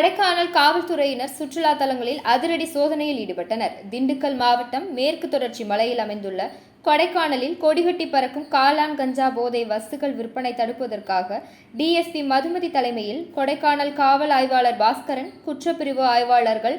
கொடைக்கானல் காவல்துறையினர் சுற்றுலா தலங்களில் அதிரடி சோதனையில் ஈடுபட்டனர். திண்டுக்கல் மாவட்டம் மேற்கு தொடர்ச்சி மலையில் அமைந்துள்ள கொடைக்கானலில் கொடிகட்டி பறக்கும் காளான் கஞ்சா போதை வஸ்துகள் விற்பனை தடுப்பதற்காக டிஎஸ்பி மதுமதி தலைமையில் கொடைக்கானல் காவல் ஆய்வாளர் பாஸ்கரன் குற்றப்பிரிவு ஆய்வாளர்கள்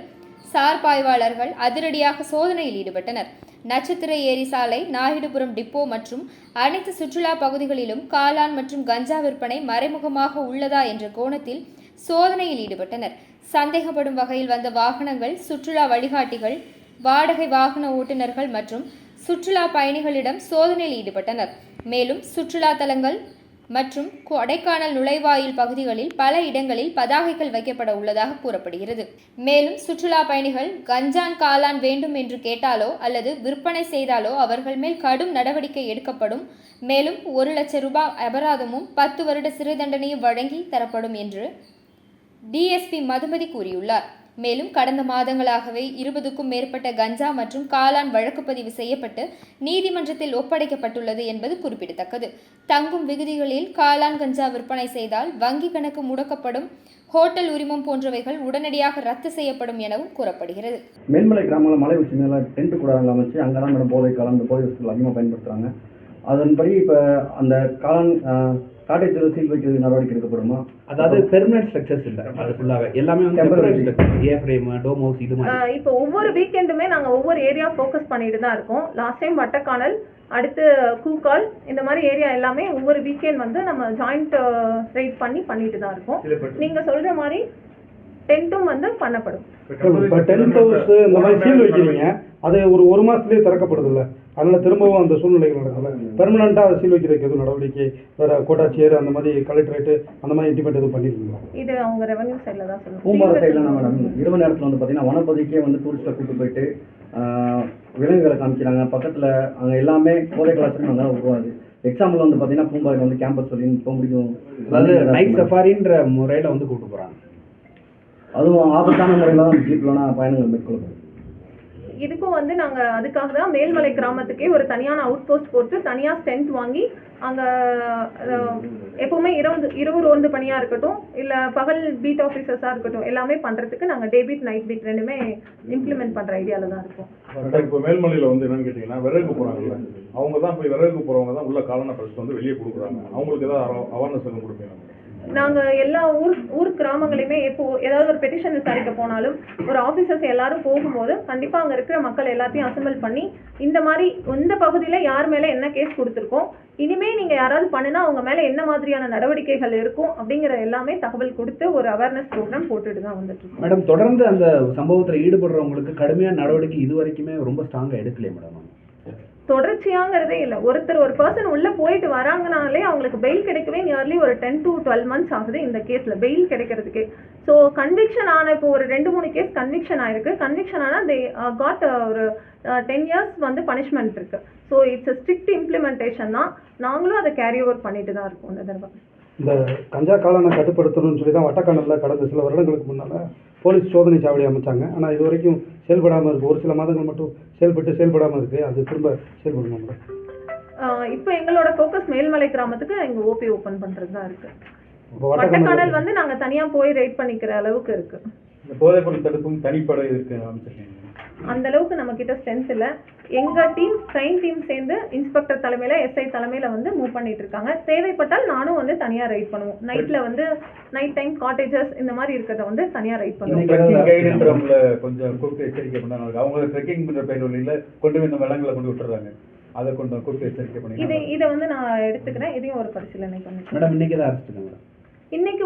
சார்பாய்வாளர்கள் அதிரடியாக சோதனையில் ஈடுபட்டனர். நட்சத்திர ஏரி சாலை நாயுடுபுரம் டிப்போ மற்றும் அனைத்து சுற்றுலா பகுதிகளிலும் காளான் மற்றும் கஞ்சா விற்பனை மறைமுகமாக உள்ளதா என்ற கோணத்தில் சோதனையில் ஈடுபட்டனர். சந்தேகப்படும் வகையில் வந்த வாகனங்கள் சுற்றுலா வழிகாட்டிகள் வாடகை வாகன ஓட்டுநர்கள் மற்றும் சுற்றுலா பயணிகளிடம் சோதனையில் ஈடுபட்டனர். மேலும் சுற்றுலா தலங்கள் மற்றும் கொடைக்கானல் நுழைவாயில் பகுதிகளில் பல இடங்களில் பதாகைகள் வைக்கப்பட உள்ளதாக கூறப்படுகிறது. மேலும் சுற்றுலா பயணிகள் கஞ்சான் காளான் வேண்டும் என்று கேட்டாலோ அல்லது விற்பனை செய்தாலோ அவர்கள் மேல் கடும் நடவடிக்கை எடுக்கப்படும். மேலும் ஒரு லட்சம் ரூபாய் அபராதமும் பத்து வருட சிறை தண்டனையும் வழங்கி தரப்படும் என்று டிஎஸ்பி மதுமதி கூறியுள்ளார். மேலும் கடந்த மாதங்களாகவே இருபதுக்கும் மேற்பட்ட கஞ்சா மற்றும் காளான் வழக்கு பதிவு செய்யப்பட்டு நீதிமன்றத்தில் ஒப்படைக்கப்பட்டுள்ளது என்பது குறிப்பிடத்தக்கது. தங்கும் விகுதிகளில் காளான் கஞ்சா விற்பனை செய்தால் வங்கி கணக்கு முடக்கப்படும் ஹோட்டல் உரிமம் போன்றவைகள் உடனடியாக ரத்து செய்யப்படும் எனவும் கூறப்படுகிறது. மேல்மலை கிராமங்கள் மலை உச்சி மேலே டென்ட் கூடாரங்கள் அமைச்சு அங்கே தான் மேடம் போதை கலந்து போதை வசதிகள் அதிகமாக பயன்படுத்துகிறாங்க அதன்படி இப்போ அந்த காலன் காட்டேஜ் சீல் வைக்கிறது நடவடிக்கை எடுக்கப்படுமா? அதாவது பெர்மனன்ட் ஸ்ட்ரக்சர்ஸ் இல்ல. அது ஃபுல்லாவே எல்லாமே வந்து. Temporary structure A frame dome house இது மாதிரி. இப்போ ஒவ்வொரு வீக்கெண்டுமே நாங்கள் ஒவ்வொரு ஏரியா ஃபோக்கஸ் பண்ணிட்டு தான் இருக்கோம். லாஸ்ட் டைம் வட்டக்கானல் அடுத்து கூக்கால் இந்த மாதிரி ஏரியா எல்லாமே ஒவ்வொரு வீக்கெண்ட் வந்து நம்ம ஜாயிண்ட் ரைட் பண்ணி பண்ணிட்டு தான் இருக்கோம். நீங்க சொல்ற மாதிரி டென்ட்டும் வந்து பண்ணப்படும். இப்போ டென்ட் ஹவுஸ் இந்த மாதிரி சீல் வைக்கிறீங்க. அது ஒரு ஒரு மாசத்துலயே திறக்கப்படுதில்ல. அதனால திரும்பவும் அந்த சூழ்நிலைகள் நடக்கல. பெர்மனண்டா அதை சீல் வைக்கிறதுக்கு எதுவும் நடவடிக்கை வேற கோட்டாட்சியர் அந்த மாதிரி கலெக்டரேட் அந்த மாதிரி இன்டிமேட் எதுவும் பண்ணிருக்கீங்களா? இது அவங்க ரெவன்யூ சைடில் தான் பூம்பாறை சைடில் சொல்லணும் மேடம்? இரவு நேரத்தில் வந்து பார்த்தீங்கன்னா வனப்பகுதிக்கே வந்து டூரிஸ்ட்டை கூட்டு போயிட்டு விலங்குகளை காமிக்கிறாங்க. பக்கத்தில் அங்கே எல்லாமே போதை கலாச்சாரம் அங்கே உருவாது எக்ஸாம்பிள் வந்து பார்த்தீங்கன்னா பூம்பாறையில் வந்து கேம்பஸ் சொல்லி போக முடியும். அதாவது நைட் சஃபாரின்ற முறையில வந்து கூட்டு போறாங்க. அதுவும் ஆபத்தான முறையில் தான் ஜீப்லனா பயணங்கள் மேற்கொள்ளப்படும் இதுக்கும் வந்து நாங்க அதுக்காக தான் மேல்மலை கிராமத்துக்கே ஒரு தனியான அவுட் போஸ்ட் போட்டு தனியா ஸ்ட்ரென்த் வாங்கி அங்க அஹ், எப்பவுமே இரவு இரவு ரோந்து பணியா இருக்கட்டும் இல்ல பகல் பீட் ஆஃபீஸர்ஸா இருக்கட்டும் எல்லாமே பண்றதுக்கு நாங்க டே பீட் நைட் பீட் ரெண்டுமே இம்ப்ளிமெண்ட் பண்ற ஐடியால தான் இருக்கோம். மேடம், இப்போ மேல்மலையில் வந்து என்னன்னு கேட்டிங்கன்னா விறகு போகிறாங்கல்ல அவங்க தான் போய் விறகு போகிறவங்க தான் உள்ள காலனை ஃபர்ஸ்ட் வந்து வெளியே கொடுக்குறாங்க. அவங்களுக்கு ஏதாவது அவேர்னஸ் எதுவும் கொடுப்பீங்க நாங்க எல்லா ஊர் ஊர் கிராமங்களையுமே எப்போ ஏதாவது ஒரு பெட்டிஷன் விசாரிக்க போனாலும் ஒரு ஆஃபீஸர்ஸ் எல்லாரும் போகும்போது கண்டிப்பா அங்க இருக்கிற மக்கள் எல்லாத்தையும் அசம்பிள் பண்ணி இந்த மாதிரி இந்த பகுதியில யார் மேல என்ன கேஸ் கொடுத்துருக்கோம் இனிமே நீங்க யாராவது பண்ணுனா அவங்க மேல என்ன மாதிரியான நடவடிக்கைகள் இருக்கும் அப்படிங்கிற எல்லாமே தகவல் கொடுத்து ஒரு அவேர்னஸ் ப்ரோக்ராம் போட்டுட்டு தான் வந்துட்டு மேடம் தொடர்ந்து அந்த சம்பவத்தில் ஈடுபடுறவங்களுக்கு கடுமையான நடவடிக்கை இது வரைக்குமே ரொம்ப ஸ்ட்ராங்காக எடுக்கலையே மேடம் தொடர்ச்சியாங்கிறதே இல்லை. ஒருத்தர் ஒரு பர்சன் உள்ளே போயிட்டு வராங்கனாலே அவங்களுக்கு பெயில் கிடைக்கவே நியர்லி ஒரு டென் டு டுவெல் மந்த்ஸ் ஆகுது இந்த கேஸ்ல பெயில் கிடைக்கிறதுக்கு. ஸோ கன்விக்ஷன் ஆன இப்போ ஒரு ரெண்டு மூணு கேஸ் கன்விக்ஷன் ஆயிருக்கு. கன்விக்ஷன் ஆனால் தே காட் ஒரு uh, டென் இயர்ஸ் வந்து பனிஷ்மெண்ட் இருக்கு. ஸோ இட்ஸ் ஸ்ட்ரிக்ட் இம்ப்ளிமெண்டேஷன் தான். நாங்களும் அதை கேரி ஓவர் பண்ணிட்டு தான் இருக்கோம் இந்த தடவை. இந்த கஞ்சா காலனை கட்டுப்படுத்தணும்னு சொல்லி தான் வட்டக்கானல்ல கடந்த சில வருடங்களுக்கு முன்னால போலீஸ் சோதனை சாவடி அமைச்சாங்க. ஆனா இது வரைக்கும் செயல்படாம இருக்கு. ஒரு சில மாதங்கள் மட்டும் செயல்பட்டு செயல்படாம இருக்கு. அது திரும்ப செயல்படுமா மேடம் இப்போ எங்களோட ஃபோக்கஸ் மேல்மலை கிராமத்துக்கு எங்க ஓபி ஓபன் பண்றது தான் இருக்கு. இப்போ வட்டக்கானல் வந்து நாங்க தனியா போய் ரைட் பண்ணிக்கிற அளவுக்கு இருக்கு. இந்த போதைப்பொருள் தடுப்பும் தனிப்படை இருக்கு அந்த அளவுக்கு நம்ம கிட்ட ஸ்ட்ரென்த் இல்ல. எங்க டீம் ட்ரெயின் டீம் சேர்ந்து இன்ஸ்பெக்டர் தலைமையில எஸ்ஐ தலைமையில வந்து மூவ் பண்ணிட்டு இருக்காங்க. தேவைப்பட்டால் நானும் வந்து தனியா ரைட் பண்ணுவோம். நைட்ல வந்து நைட் டைம் காட்டேஜஸ் இந்த மாதிரி இருக்கிறத வந்து தனியா ரைட் பண்ணுவோம். கொஞ்சம் கூப்பிட்டு எச்சரிக்கை பண்ணாங்க அவங்க ட்ரெக்கிங் பண்ற பேர் வழியில கொண்டு போய் இந்த வெள்ளங்களை கொண்டு விட்டுறாங்க. அதை கொண்டு கூப்பிட்டு எச்சரிக்கை இது பண்ணி இதை வந்து நான் எடுத்துக்கிறேன். இதையும் ஒரு பரிசீலனை பண்ணிக்கிறேன். மேடம் இன்னைக்கு தான் அரெஸ்ட் மேடம் இன்னைக்கு